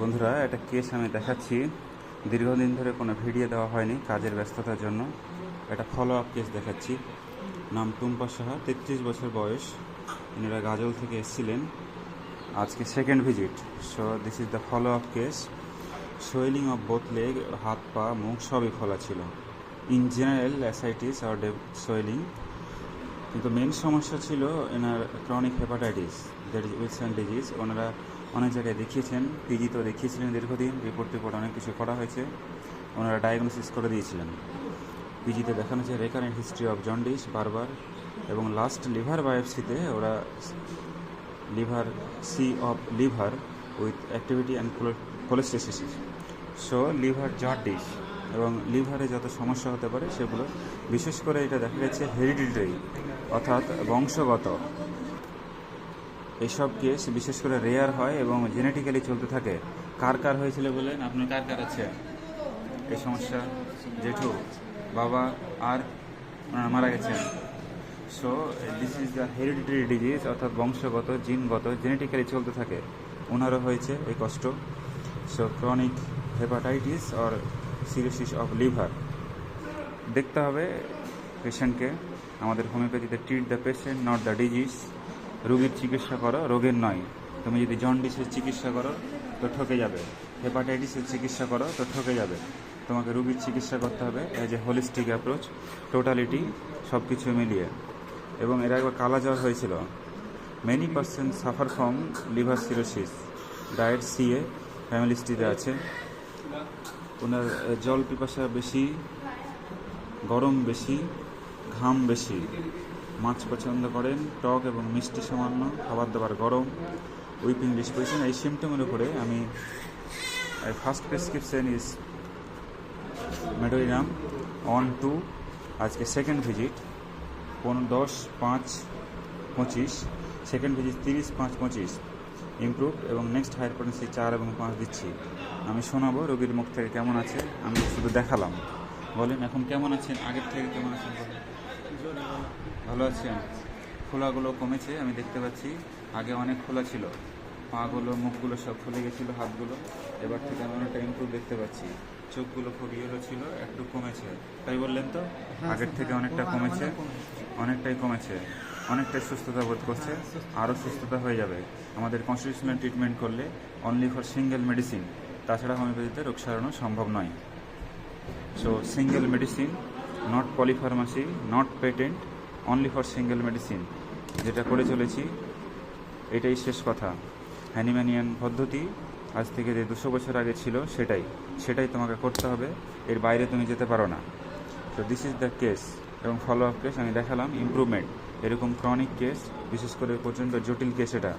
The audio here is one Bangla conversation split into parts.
বন্ধুরা, একটা কেস আমি দেখাচ্ছি। দীর্ঘদিন ধরে কোনো ভিডিও দেওয়া হয়নি কাজের ব্যস্ততার জন্য। একটা ফলো আপ কেস দেখাচ্ছি। নাম টুম্পা সাহা, তেত্রিশ বছর বয়স। এনারা গাজল থেকে এসেছিলেন। আজকে second visit so this is the follow up case swelling of both leg, হাত, পা, মুখ সবই খোলা ছিল। ইন জেনারেল, অ্যাসাইটিস আর ডে সোয়েলিং। কিন্তু মেন সমস্যা ছিল এনার chronic hepatitis that is Wilson disease ওনারা অনেক জায়গায় দেখিয়েছেন, পিজিতেও দেখিয়েছিলেন দীর্ঘদিন রিপোর্ট টিপোর্ট অনেক কিছু করা হয়েছে। ওনারা ডায়াগনোসিস করে দিয়েছিলেন। পিজিতে দেখানো হয়েছে রেকারেন্ট হিস্ট্রি অফ জন্ডিস বারবার এবং লাস্ট লিভার বায়োপসিতে ওরা liver C of liver with activity and cholestasis so liver jaundice এবং লিভারে যত সমস্যা হতে পারে সেগুলো, বিশেষ করে এটা দেখা গেছে হেরিডিটারি অর্থাৎ বংশগত এইসব কেস বিশেষ করে রেয়ার হয় এবং জেনেটিক্যালি চলতে থাকে। কার কার হয়েছিল বলেন? আপনার কার কার আছে এই সমস্যা? জেঠু, বাবা আর ওনারা মারা গেছেন। So this is the hereditary disease অর্থাৎ বংশগত, জিনগত জেনেটিক্যালি চলতে থাকে। ওনারও হয়েছে এই কষ্ট। So chronic hepatitis or cirrhosis of liver দেখতে হবে পেশেন্টকে আমাদের হোমিওপ্যাথিতে treat the patient not the disease রোগীর চিকিৎসা করো, রোগের নয়। তুমি যদি জন্ডিসের চিকিৎসা করো, তো ঠকে যাবে। হেপাটাইটিসের চিকিৎসা করো, তো ঠকে যাবে। তোমাকে রোগীর চিকিৎসা করতে হবে। As a holistic approach totality সব কিছু মিলিয়ে। এবং এর একবার কালা জ্বর হয়েছিল। Many percent suffer from liver cirrhosis diet CA ফ্যামিলিস্টিতে আছে। ওনার জল পিপাসা বেশি, গরম বেশি, ঘাম বেশি। মাছ পছন্দ করেন, টক এবং মিষ্টি সামান্য, খাবার দাবার গরম উইপিং ডিসপোজিশন এই সিমটমের উপরে আমি first prescription is medorrhinum on two আজকে সেকেন্ড ভিজিট পনেরো, দশ, পাঁচ, পঁচিশ সেকেন্ড ভিজিট তিরিশ, পাঁচ, পঁচিশ ইমপ্রুভ এবং নেক্সট হায়ার পটেন্সি চার এবং পাঁচ দিচ্ছি। আমি শোনাবো রোগীর মুখ থেকে কেমন আছে? আমি শুধু দেখালাম। বলেন, এখন কেমন আছেন? আগের থেকে কেমন আছেন? বলেন ভালো আছেন খোলাগুলো কমেছে আমি দেখতে পাচ্ছি। আগে অনেক খোলা ছিল। পাগুলো মুখগুলো সব ফুলে গেছিল হাতগুলো। এবার থেকে আমি অনেকটা ইমপ্রুভ দেখতে পাচ্ছি। চোখগুলো খুব ইয়েলো ছিল একটু কমেছে। তাই বললেন তো? আগের থেকে অনেকটা কমেছে। অনেকটাই কমেছে। অনেকটাই সুস্থতা বোধ করছে। আরও সুস্থতা হয়ে যাবে। আমাদের কনস্টিটিউশনাল ট্রিটমেন্ট করলে অনলি ফর সিঙ্গেল মেডিসিন তাছাড়া হোমিওপ্যাথিতে রোগ সারানো সম্ভব নয়। So single medicine not polypharmacy not patent only for single medicine যেটা করে চলেছি, এটাই শেষ কথা। হ্যানিম্যানিয়ান পদ্ধতি আজ থেকে যে দুশো বছর আগে ছিল, সেটাই। সেটাই তোমাকে করতে হবে। এর বাইরে তুমি যেতে পারো না। তো দিস ইজ দ্য কেস এবং ফলো আপ কেস আমি দেখালাম ইমপ্রুভমেন্ট এরকম ক্রনিক কেস বিশেষ করে প্রচণ্ড জটিল কেস এটা।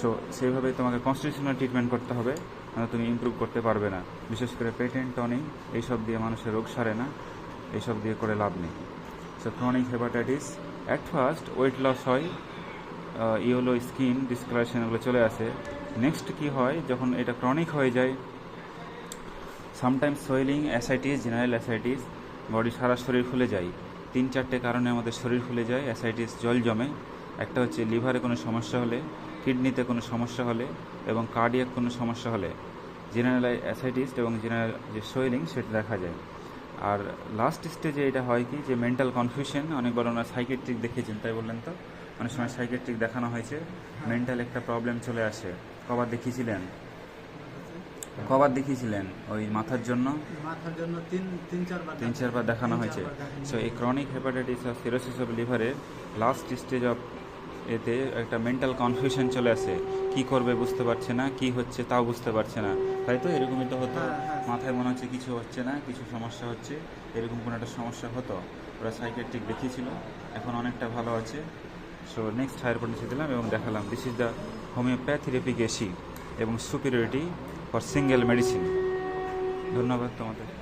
সো সেইভাবে তোমাকে কনস্টিটিউশনাল ট্রিটমেন্ট করতে হবে নাহলে তুমি ইমপ্রুভ করতে পারবে না। বিশেষ করে পেটেন্ট টনিং এইসব দিয়ে মানুষের রোগ সারে না। এইসব দিয়ে করে লাভ নেই। So chronic hepatitis at first weight loss হয় ইয়েলো স্কিন ডিসকালারেশন এগুলো চলে আসে। নেক্সট কি হয়, যখন এটা ক্রনিক হয়ে যায় sometimes swelling ascites general ascites body সারা শরীর ফুলে যায়। তিন চারটে কারণে আমাদের শরীর ফুলে যায় অ্যাসাইটিস জল জমে। একটা হচ্ছে লিভারে কোনো সমস্যা হলে কিডনিতে কোনো সমস্যা হলে, এবং কার্ডিয়াক কোনো সমস্যা হলে। জেনারেল অ্যাসাইটিস এবং জেনারেল যে সোয়েলিং সেটা দেখা যায়। আর লাস্ট স্টেজে এটা হয় কি যে মেন্টাল কনফিউশন অনেকবার ওনার সাইকেট্রিক দেখিয়েছেন তাই বললেন তো? অনেক সময় সাইকেট্রিক দেখানো হয়েছে মেন্টাল একটা প্রবলেম চলে আসে। কবার দেখিয়েছিলেন? কবার দেখিয়েছিলেন ওই মাথার জন্য? মাথার জন্য তিন তিন চারবার তিন চারবার দেখানো হয়েছে। সো এই chronic hepatitis of cirrhosis of লিভারের লাস্ট স্টেজ অফ এতে একটা মেন্টাল কনফিউশন চলে আসে। কি করবে বুঝতে পারছে না কি হচ্ছে তাও বুঝতে পারছে না। তাই তো? এরকমই তো হতো। হ্যাঁ, হ্যাঁ। মাথায় মনে হচ্ছে কিছু হচ্ছে না কিছু সমস্যা হচ্ছে। এরকম কোনো একটা সমস্যা হতো। ওরা সাইকেট্রিক দেখিয়েছিল। এখন অনেকটা ভালো আছে। সো নেক্সট হায়ার পটেন্সি দিলাম এবং দেখালাম। দিস ইজ দ্য হোমিওপ্যাথি এসি এবং সুপিরিয়রিটি ফর সিঙ্গেল মেডিসিন ধন্যবাদ তোমাদের।